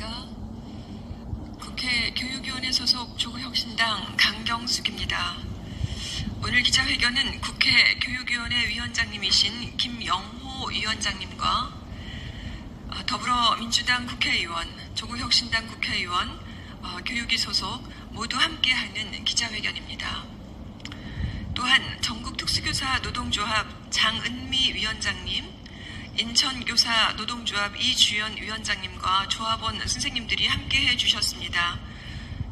안녕하십니까. 국회 교육위원회 소속 조국혁신당 강경숙입니다. 오늘 기자회견은 국회 교육위원회 위원장님이신 김영호 위원장님과 어, 더불어민주당 국회의원, 조국혁신당 국회의원, 어, 교육위 소속 모두 함께하는 기자회견입니다. 또한 전국특수교사 노동조합 장은미 위원장님, 인천교사 노동조합 이주연 위원장님과 조합원 선생님들이 함께해 주셨습니다.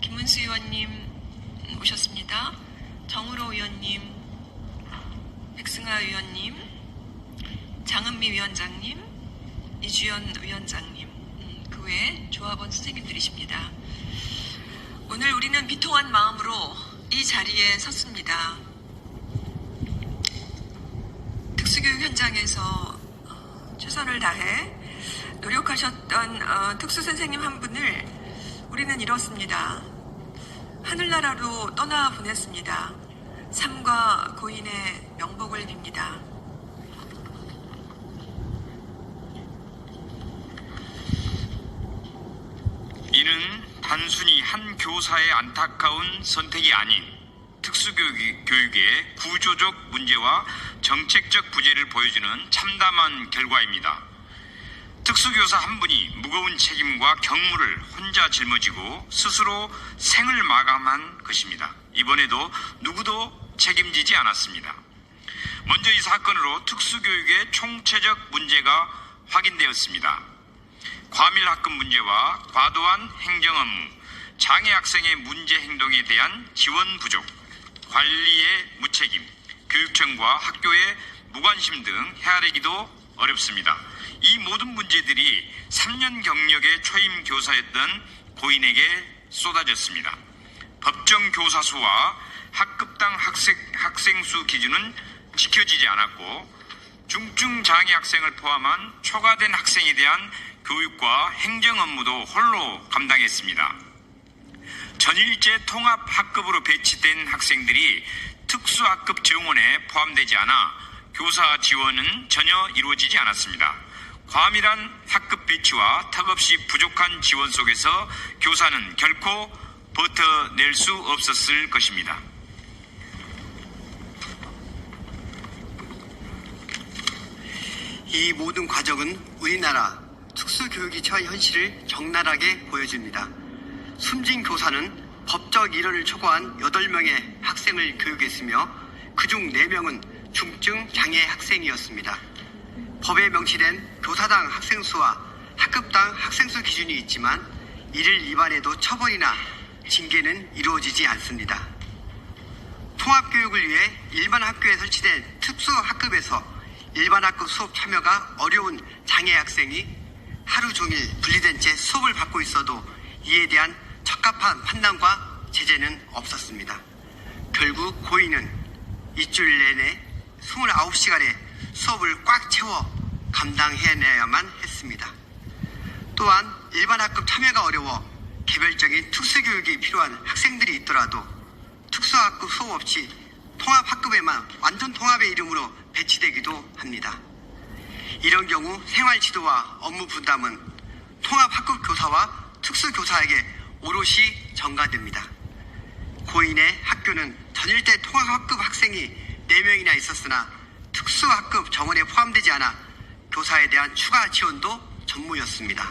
김문수 의원님 음, 오셨습니다. 정우로 의원님, 백승아 의원님, 장은미 위원장님, 이주연 위원장님, 음, 그 외에 조합원 선생님들이십니다. 오늘 우리는 비통한 마음으로 이 자리에 섰습니다. 특수교육 현장에서 어, 최선을 다해 노력하셨던 어, 특수 선생님 한 분을 우리는 잃었습니다. 하늘나라로 떠나 보냈습니다. 삶과 고인의 명복을 빕니다. 이는 단순히 한 교사의 안타까운 선택이 아닌 특수교육의 구조적 문제와 정책적 부재를 보여주는 참담한 결과입니다. 특수교사 한 분이 무거운 책임과 경무를 혼자 짊어지고 스스로 생을 마감한 것입니다. 이번에도 누구도 책임지지 않았습니다. 먼저 이 사건으로 특수교육의 총체적 문제가 확인되었습니다. 과밀 학급 문제와 과도한 행정 업무, 장애 학생의 문제 행동에 대한 지원 부족, 관리의 무책임, 교육청과 학교의 무관심 등 헤아리기도 어렵습니다. 이 모든 문제들이 3년 경력의 초임 교사였던 고인에게 쏟아졌습니다. 법정 교사 수와 학급당 학생, 학생 수 기준은 지켜지지 않았고 중증 장애 학생을 포함한 초과된 학생에 대한 교육과 행정 업무도 홀로 감당했습니다. 전일제 통합 학급으로 배치된 학생들이 특수학급 정원에 포함되지 않아 교사 지원은 전혀 이루어지지 않았습니다. 과밀한 학급 배치와 턱없이 부족한 지원 속에서 교사는 결코 버텨낼 수 없었을 것입니다. 이 모든 과정은 우리나라 특수교육이 처한 현실을 적나라하게 보여줍니다. 숨진 교사는 법적 일원을 초과한 8명의 학생을 교육했으며 그중 4명은 중증 장애 학생이었습니다. 법에 명시된 교사당 학생 수와 학급당 학생 수 기준이 있지만 이를 위반해도 처벌이나 징계는 이루어지지 않습니다. 통합교육을 위해 일반 학교에 설치된 특수 학급에서 일반 학급 수업 참여가 어려운 장애 학생이 하루 종일 분리된 채 수업을 받고 있어도 이에 대한 적합한 판단과 제재는 없었습니다. 결국 고인은 일주일 내내 29시간의 수업을 꽉 채워 감당해내야만 했습니다. 또한 일반 학급 참여가 어려워 개별적인 특수교육이 필요한 학생들이 있더라도 특수학급 수업 없이 통합학급에만 완전 통합의 이름으로 배치되기도 합니다. 이런 경우 생활 지도와 업무 분담은 통합학급 교사와 특수교사에게 오롯이 전가됩니다. 고인의 학교는 전일대 통합학급 학생이 4명이나 있었으나 특수학급 정원에 포함되지 않아 교사에 대한 추가 지원도 전무였습니다.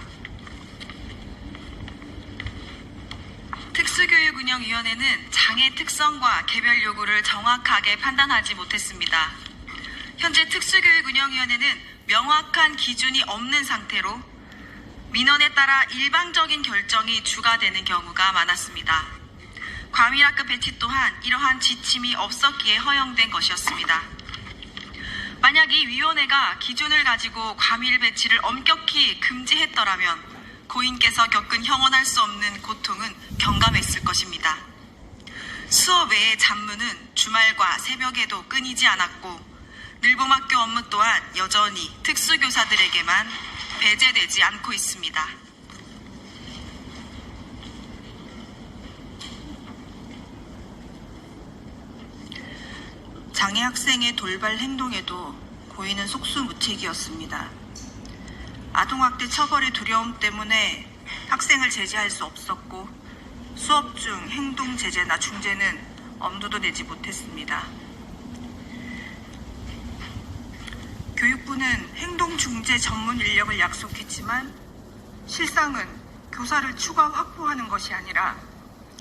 특수교육운영위원회는 장애 특성과 개별 요구를 정확하게 판단하지 못했습니다. 현재 특수교육운영위원회는 명확한 기준이 없는 상태로 민원에 따라 일방적인 결정이 주가되는 경우가 많았습니다. 과밀학급 배치 또한 이러한 지침이 없었기에 허용된 것이었습니다. 만약 이 위원회가 기준을 가지고 과밀 배치를 엄격히 금지했더라면 고인께서 겪은 형언할 수 없는 고통은 경감했을 것입니다. 수업 외의 잡무는 주말과 새벽에도 끊이지 않았고 늘봄학교 업무 또한 여전히 특수교사들에게만 배제되지 않고 있습니다. 장애 학생의 돌발 행동에도 고인은 속수무책이었습니다. 아동학대 처벌의 두려움 때문에 학생을 제지할 수 없었고 수업 중 행동 제재나 중재는 엄두도 내지 못했습니다. 교육부는 행동 중재 전문 인력을 약속했지만 실상은 교사를 추가 확보하는 것이 아니라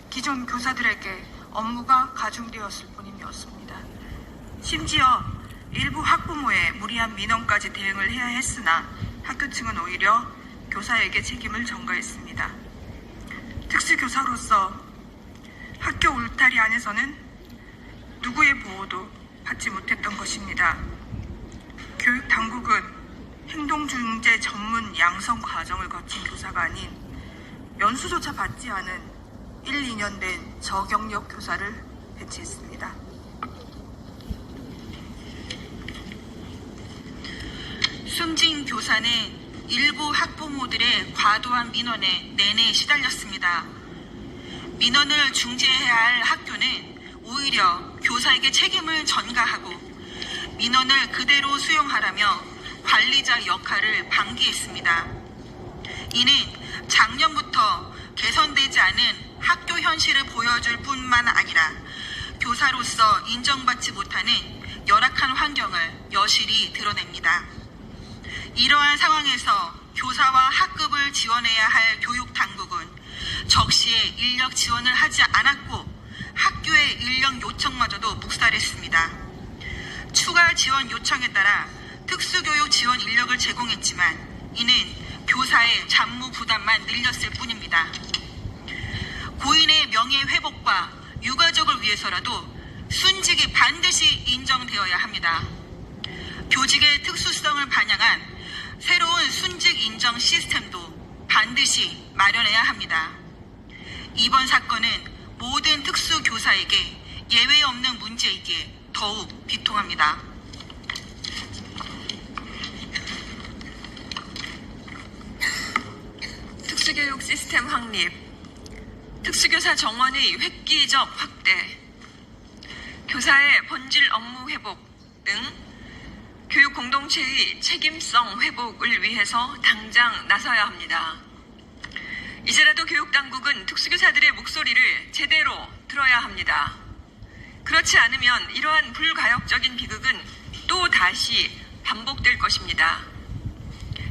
기존 교사들에게 업무가 가중되었을 뿐임이었습니다. 심지어 일부 학부모의 무리한 민원까지 대응을 해야 했으나 학교 측은 오히려 교사에게 책임을 전가했습니다. 특수교사로서 학교 울타리 안에서는 누구의 보호도 받지 못했던 것입니다. 교육 당국은 행동중재 전문 양성 과정을 거친 교사가 아닌 연수조차 받지 않은 1, 2년 된 저경력 교사를 배치했습니다. 숨진 교사는 일부 학부모들의 과도한 민원에 내내 시달렸습니다. 민원을 중재해야 할 학교는 오히려 교사에게 책임을 전가하고 민원을 그대로 수용하라며 관리자 역할을 방기했습니다. 이는 작년부터 개선되지 않은 학교 현실을 보여줄 뿐만 아니라 교사로서 인정받지 못하는 열악한 환경을 여실히 드러냅니다. 이러한 상황에서 교사와 학급을 지원해야 할 교육 당국은 적시에 인력 지원을 하지 않았고 학교의 인력 요청마저도 묵살했습니다. 추가 지원 요청에 따라 특수교육 지원 인력을 제공했지만 이는 교사의 잡무 부담만 늘렸을 뿐입니다. 고인의 명예 회복과 유가족을 위해서라도 순직이 반드시 인정되어야 합니다. 교직의 특수성을 반영한 새로운 순직 인정 시스템도 반드시 마련해야 합니다. 이번 사건은 모든 특수교사에게 예외 없는 문제이기에 더욱 비통합니다. 특수교육 시스템 확립, 특수교사 정원의 획기적 확대, 교사의 본질 업무 회복 등 교육 공동체의 책임성 회복을 위해서 당장 나서야 합니다. 이제라도 교육 당국은 특수교사들의 목소리를 제대로 들어야 합니다. 그렇지 않으면 이러한 불가역적인 비극은 또 다시 반복될 것입니다.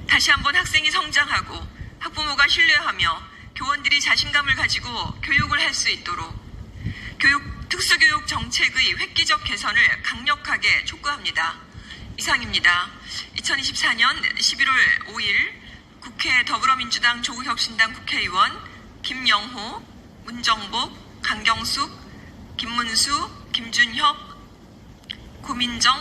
다시 한번 학생이 성장하고 학부모가 신뢰하며 교원들이 자신감을 가지고 교육을 할 수 있도록 교육 특수교육 정책의 획기적 개선을 강력하게 촉구합니다. 이상입니다. 2024년 11월 5일 국회 더불어민주당 조국혁신당 국회의원 김영호, 문정복, 강경숙, 김문수, 김준협, 고민정,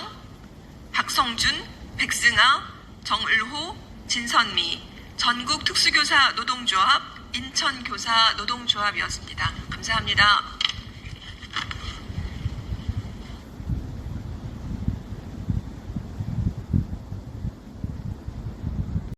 박성준, 백승아, 정을호, 진선미, 전국 특수교사 노동조합, 인천교사 노동조합이었습니다. 감사합니다.